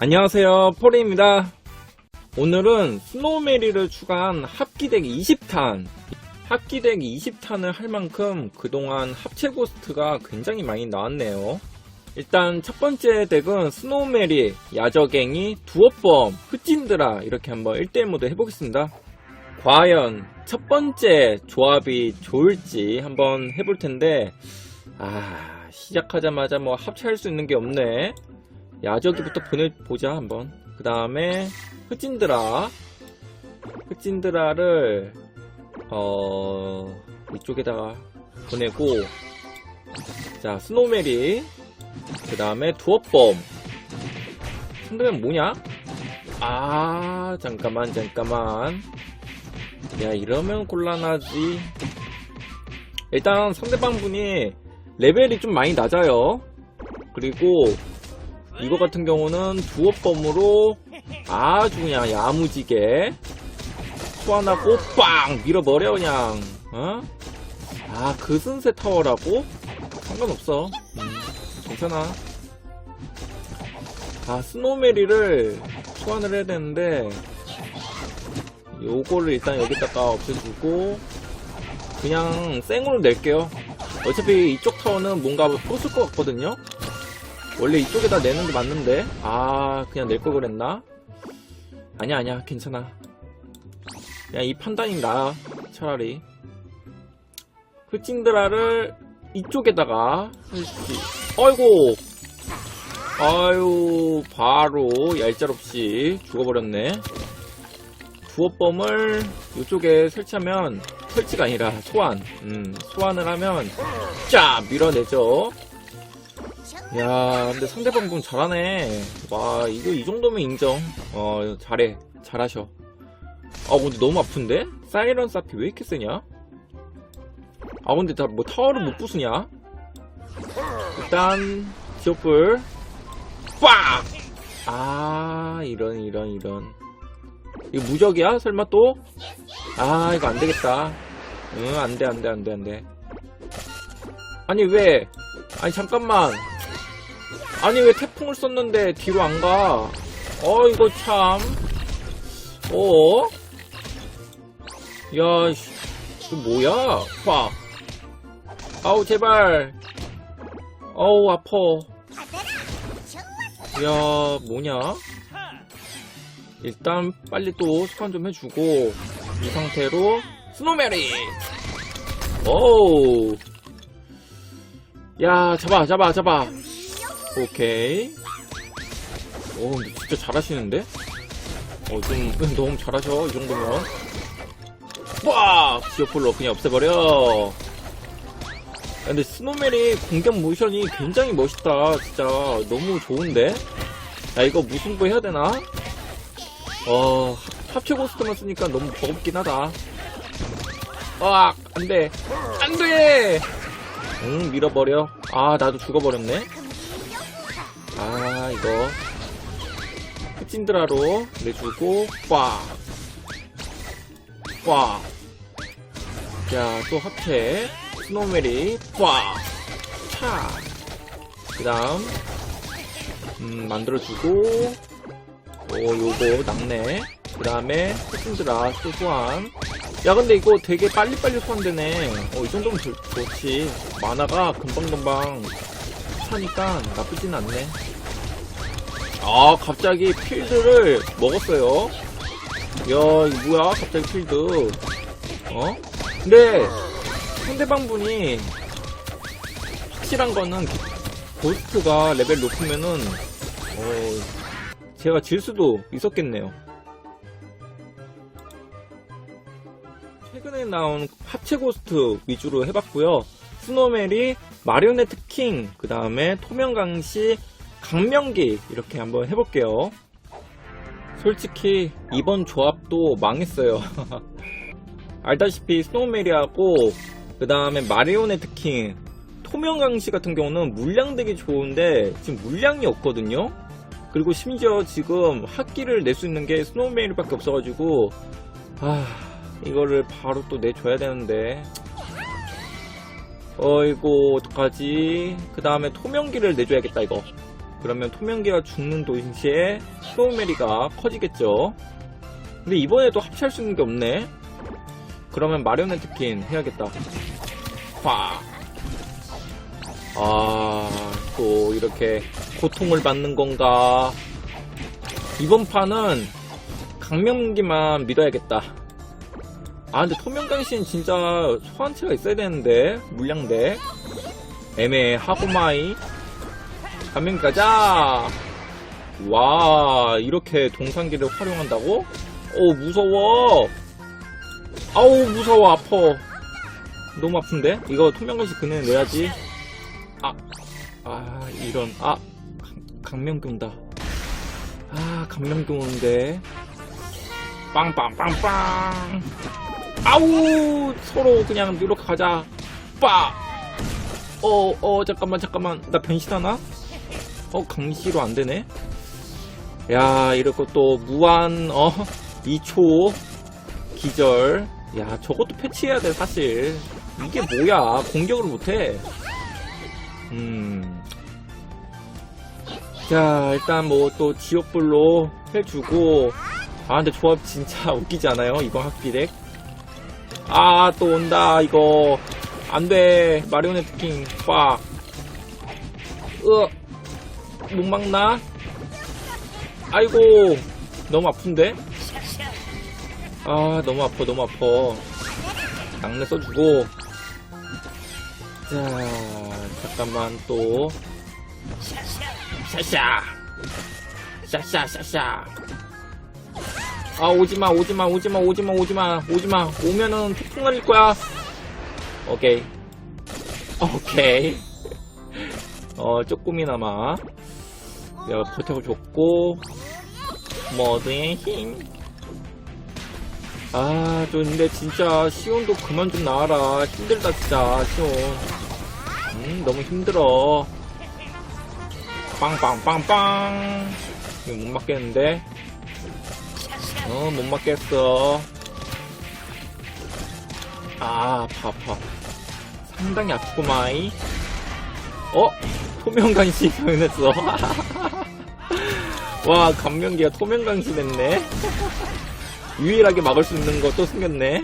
안녕하세요. 포리입니다. 오늘은 스노우메리를 추가한 합기덱 20탄. 합기덱 20탄을 할 만큼 그동안 합체 고스트가 굉장히 많이 나왔네요. 일단 첫 번째 덱은 스노우메리, 야저갱이, 두어범, 흑진드라 이렇게 한번 1대1 모드 해보겠습니다. 과연 첫 번째 조합이 좋을지 한번 해볼 텐데 아 시작하자마자 뭐 합체할 수 있는 게 없네 야저기부터 보내보자 한번. 그 다음에 흑진드라. 흑진드라를 어 이쪽에다가 보내고. 자 스노우메리. 그 다음에 두어범. 상대면 뭐냐? 아 잠깐만 잠깐만. 야 이러면 곤란하지. 일단 상대방 분이 레벨이 좀 많이 낮아요. 그리고 이거 같은 경우는 두어범으로 아주 그냥 야무지게 소환하고 빵! 밀어버려 그냥. 어? 아 그슨세 타워라고? 상관없어. 음, 괜찮아. 아 스노우메리를 소환을 해야 되는데 요거를 일단 여기다가 없애주고 그냥 생으로 낼게요. 어차피 이쪽 타워는 뭔가 부술 것 같거든요 원래 이쪽에다 내는 게 맞는데? 아 그냥 낼 걸 그랬나? 아니야 아니야 괜찮아. 그냥 이 판단이 나아 차라리. 흑진드라를 이쪽에다가 할수 어이구 아유 바로 얄짤없이 죽어버렸네. 부어범을 이쪽에 설치하면 설치가 아니라 소환. 음, 소환을 하면 쫙 밀어내죠 야, 근데 상대방 분 잘하네. 와, 이거 이 정도면 인정. 어, 잘해. 잘하셔. 아, 근데 너무 아픈데? 사이런 사피 왜 이렇게 세냐? 아, 근데 다 뭐 타워를 못 부수냐? 일단, 지옥불. 빡! 아, 이런, 이런, 이런. 이거 무적이야? 설마 또? 아, 이거 안 되겠다. 응, 안 돼, 안 돼, 안 돼, 안 돼. 아니, 왜? 아니, 잠깐만. 아니 왜 태풍을 썼는데 뒤로 안 가? 어 이거 참. 어? 야, 씨, 이거 뭐야? 빡. 아우 제발. 어우 아퍼. 야 뭐냐? 일단 빨리 또 소환 좀 해주고 이 상태로 스노메리. 오우. 야 잡아 잡아 잡아. 오케이. 오, 근데 진짜 잘하시는데? 어, 좀, 너무 잘하셔, 이 정도면. 빡! 지오폴로 그냥 없애버려. 야, 근데 스노멜이 공격 모션이 굉장히 멋있다. 진짜 너무 좋은데? 야, 이거 무승부 해야 되나? 어, 합체 고스트만 쓰니까 너무 버겁긴 하다. 아, 안 돼. 안 돼! 응, 밀어버려. 아, 나도 죽어버렸네. 아 이거 흑진드라로 내주고 꽉! 꽉! 자, 또 합체 스노우메리 꽉! 차! 그 다음 음, 만들어주고 오, 요거 낙내 그 다음에 흑진드라 또 소환 야 근데 이거 되게 빨리빨리 소환되네 어, 이 정도면 좋, 좋지 만화가 금방금방 차니까 나쁘진 않네. 아, 갑자기 필드를 먹었어요. 야, 이거 뭐야? 갑자기 필드. 어? 근데, 상대방 분이 확실한 거는 고스트가 레벨 높으면은, 어, 제가 질 수도 있었겠네요. 최근에 나온 합체 고스트 위주로 해봤고요. 스노멜이 마리오네트 킹, 그 다음에 토명강시, 강명기 이렇게 한번 해볼게요. 솔직히 이번 조합도 망했어요. 알다시피 스노우메리하고 그 다음에 마리오네트 킹, 토명강시 같은 경우는 물량 되게 좋은데 지금 물량이 없거든요. 그리고 심지어 지금 학기를 낼 수 있는 게 스노우메리밖에 없어가지고 아 이거를 바로 또 내줘야 되는데 어이고 어떡하지 그 다음에 토명기를 내줘야겠다 이거 그러면 투명기가 죽는 동시에 스노우메리가 커지겠죠. 근데 이번에도 합체할 수 있는 게 없네. 그러면 마리오네트킨 해야겠다. 화. 아, 또 이렇게 고통을 받는 건가. 이번 판은 강명기만 믿어야겠다. 아, 근데 토명강신 진짜 소환체가 있어야 되는데, 물량대. 애매하고마이. 강명기 가자! 와, 이렇게 동상기를 활용한다고? 오, 무서워! 아우, 무서워, 아파. 너무 아픈데? 이거 투명강신 그네 내야지. 아, 아, 이런, 아, 강- 강명기 온다. 아, 강명기 오는데. 빵빵빵빵! 아우 서로 그냥 이렇게 가자 빠! 어, 어, 잠깐만, 잠깐만. 나 변신하나? 어, 강시로 안 되네? 야, 이렇게 또 무한, 어, 2초 기절. 야, 저것도 패치해야 돼, 사실. 이게 뭐야. 공격을 못해. 음. 자, 일단 뭐 또 지옥불로 해주고. 아, 근데 조합 진짜 웃기지 않아요? 이번 학비덱? 아, 또 온다, 이거. 안 돼. 마리오네트 킹, 빡. 으, 못 막나? 아이고, 너무 아픈데? 아, 너무 아파, 너무 아파. 낙내 써주고. 자, 잠깐만, 또. 샤샤! 샤샤, 샤샤! 아, 오지마, 오지마, 오지마, 오지마, 오지마, 오지마. 오면은 태풍 날릴 거야. 오케이. 오케이. 어, 조금이나마. 내가 버텨줬고, 모두의 힘. 아, 저 근데 진짜 시온도 그만 좀 나와라. 힘들다, 진짜, 시온. 음, 너무 힘들어. 빵빵빵빵. 이거 못 맞겠는데? 어, 못 맞겠어. 아, 아파. 상당히 아프구마이. 어? 토명강신 변했어. 와, 감명기가 토명강신 했네. 유일하게 막을 수 있는 거또 생겼네.